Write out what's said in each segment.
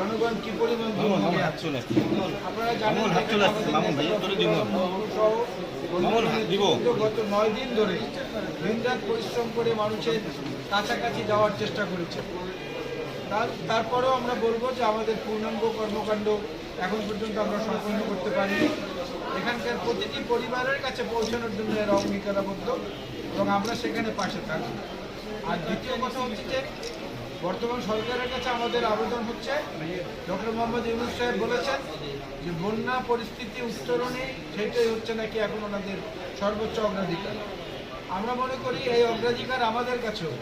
জনগণ কি পরিমাণ আপনারা জানেন। গত নয় দিন ধরে দিনরাত পরিশ্রম করে মানুষের কাছাকাছি যাওয়ার চেষ্টা করেছে। তার তারপরেও আমরা বলব যে আমাদের পূর্ণাঙ্গ কর্মকাণ্ড এখন পর্যন্ত আমরা সম্পন্ন করতে পারিনি। এখানকার প্রতিটি পরিবারের কাছে পৌঁছানোর জন্য এরা অঙ্গীকারাবদ্ধ এবং আমরা সেখানে পাশে থাকব আর দ্বিতীয় কথা হচ্ছে যে বর্তমান সরকারের কাছে আমাদের আবেদন হচ্ছে। ডক্টর মোহাম্মদ ইউনুস সাহেব বলেছেন যে, বন্যা পরিস্থিতি উত্তরণে সেটাই হচ্ছে নাকি এখন ওনাদের সর্বোচ্চ অগ্রাধিকার। আমরা মনে করি এই অগ্রাধিকার আমাদের কাছেও,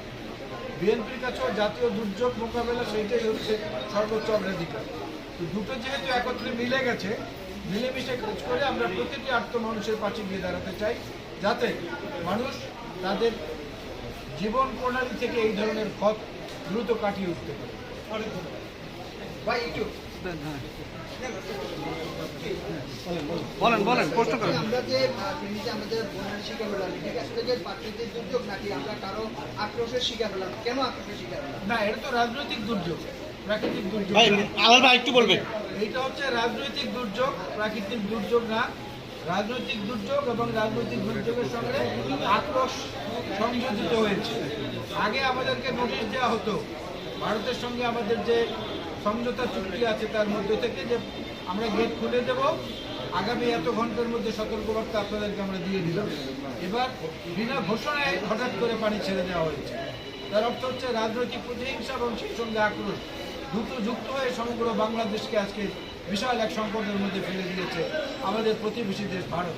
বিএনপির কাছেও জাতীয় দুর্যোগ মোকাবেলা সেইটাই হচ্ছে সর্বোচ্চ অগ্রাধিকার। তো দুটো যেহেতু একত্রে মিলে গেছে, মিলেমিশে কাজ করে আমরা প্রতিটি আত্ম মানুষের পাশে গিয়ে দাঁড়াতে চাই, যাতে মানুষ তাদের জীবন প্রণালী থেকে এই ধরনের ক্ষত দ্রুত কাটিয়ে উঠতে পারে। ভাই একটু বলেন বলেন প্রশ্ন করেন। আমরা যে আমাদের বন্যার শিকার হলাম ঠিক আছে যে প্রাকৃতিক দুর্যোগ নাকি আমরা কারও আক্রোশের শিকার হলাম? কেন আক্রোশের শিকার হলাম? না এটা তো রাজনৈতিক দুর্যোগ প্রাকৃতিক দুর্যোগ ভাই। একটু বলবেন। এইটা হচ্ছে রাজনৈতিক দুর্যোগ প্রাকৃতিক দুর্যোগ না। রাজনৈতিক দুর্যোগ এবং রাজনৈতিক দুর্যোগের সঙ্গে আক্রোশ সংযোজিত হয়েছে। আগে আমাদেরকে নোটিশ দেওয়া হতো, ভারতের সঙ্গে আমাদের যে সমঝোতা চুক্তি আছে তার মধ্যে থেকে যে আমরা গেট খুলে দেব, আগামী এত ঘণ্টার মধ্যে সতর্কবার্তা আপনাদেরকে আমরা দিয়ে দিলাম। এবার বিনা ঘোষণায় হঠাৎ করে পানি ছেড়ে দেওয়া হয়েছে। তার অর্থ হচ্ছে রাজনৈতিক প্রতিহিংসা এবং সেই সঙ্গে আক্রোশ। দুটো যুক্ত হয়ে সমগ্র বাংলাদেশকে আজকে বিশাল এক সংকটের মধ্যে ফেলে দিয়েছে আমাদের প্রতিবেশী দেশ ভারত।